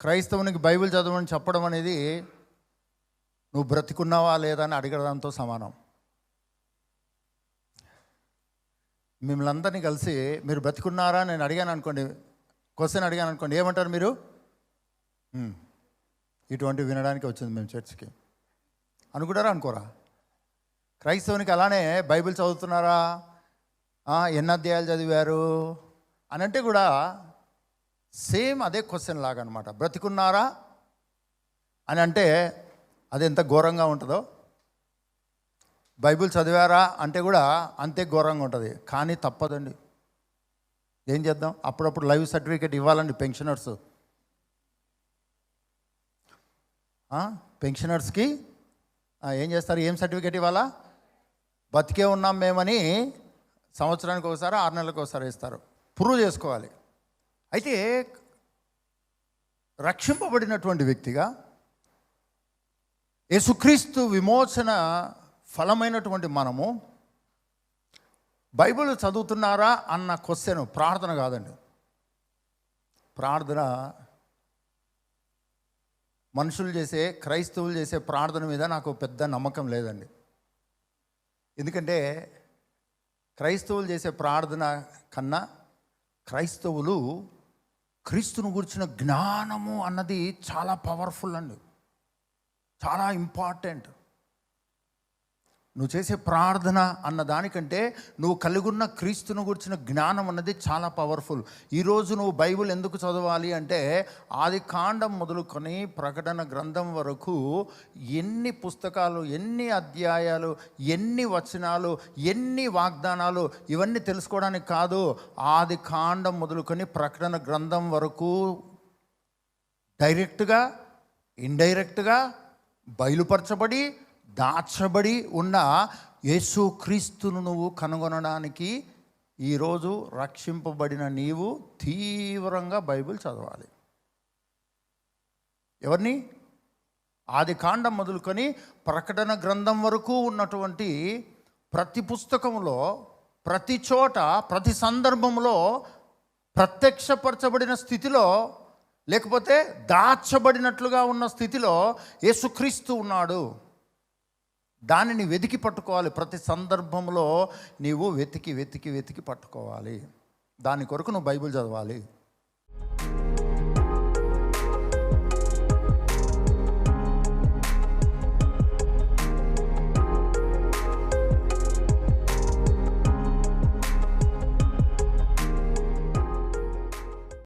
క్రైస్తవునికి Bible చదవమని చెప్పడం అనేది నువ్వు బ్రతికున్నావా లేదా అని అడగడంతో సమానం. మిమ్మల్ని అందరినీ కలిసి మీరు బ్రతికున్నారా నేను అడిగాను అనుకోండి క్వశ్చన్ అడిగాను అనుకోండి ఏమంటారు మీరు? ఇటువంటి వినడానికి వచ్చింది మేము చర్చ్కి. అనుకుంటారా అనుకోరా? క్రైస్తవునికి అలానే బైబిల్ చదువుతున్నారా? ఎన్ని అధ్యాయాలు చదివారు? అని అంటే కూడా సేమ్ అదే క్వశ్చన్ లాగా అనమాట బ్రతికున్నారా? అని అంటే అది ఎంత ఘోరంగా ఉంటుందో. బైబిల్ చదివారా అంటే కూడా అంతే ఘోరంగా ఉంటుంది. కానీ తప్పదండి. ఏం చేద్దాం? అప్పుడప్పుడు లైవ్ సర్టిఫికేట్ ఇవ్వాలండి పెన్షనర్స్. పెన్షనర్స్కి ఏం చేస్తారు? ఏం సర్టిఫికేట్ ఇవ్వాలా? బతికే ఉన్నాం మేమని సంవత్సరానికి ఒకసారి ఆరు నెలలకు ఒకసారి ఇస్తారు. ప్రూవ్ చేసుకోవాలి. అయితే రక్షింపబడినటువంటి వ్యక్తిగా యేసుక్రీస్తు విమోచన ఫలమైనటువంటి మనము బైబిల్ చదువుతున్నారా అన్న క్వశ్చన్ ప్రార్థన కాదండి. ప్రార్థన మనుషులు చేసే క్రైస్తవులు చేసే ప్రార్థన మీద నాకు పెద్ద నమ్మకం లేదండి. ఎందుకంటే క్రైస్తవులు చేసే ప్రార్థన కన్నా క్రైస్తవులు క్రీస్తును గురించిన జ్ఞానము అన్నది చాలా పవర్ఫుల్ అండి. చాలా ఇంపార్టెంట్ నువ్వు చేసే ప్రార్థన అన్న దానికంటే నువ్వు కలిగున్న క్రీస్తును గురించిన జ్ఞానం అన్నది చాలా పవర్ఫుల్ ఈరోజు నువ్వు బైబిల్ ఎందుకు చదవాలి అంటే ఆది కాండం మొదలుకొని ప్రకటన గ్రంథం వరకు ఎన్ని పుస్తకాలు ఎన్ని అధ్యాయాలు ఎన్ని వచనాలు ఎన్ని వాగ్దానాలు ఇవన్నీ తెలుసుకోవడానికి కాదు ఆది కాండం మొదలుకొని ప్రకటన గ్రంథం వరకు డైరెక్ట్గా ఇండైరెక్ట్గా బయలుపరచబడి దాచబడి ఉన్న యేసుక్రీస్తును నువ్వు కనుగొనడానికి ఈరోజు రక్షింపబడిన నీవు తీవ్రంగా బైబిల్ చదవాలి. ఎవరిని? ఆది కాండం మొదలుకొని ప్రకటన గ్రంథం వరకు ఉన్నటువంటి ప్రతి పుస్తకంలో ప్రతి చోట ప్రతి సందర్భంలో ప్రత్యక్షపరచబడిన స్థితిలో లేకపోతే దాచబడినట్లుగా ఉన్న స్థితిలో యేసుక్రీస్తు ఉన్నాడు. దానిని వెతికి పట్టుకోవాలి. ప్రతి సందర్భంలో నీవు వెతికి వెతికి వెతికి పట్టుకోవాలి. దాని కొరకు నువ్వు బైబిల్ చదవాలి.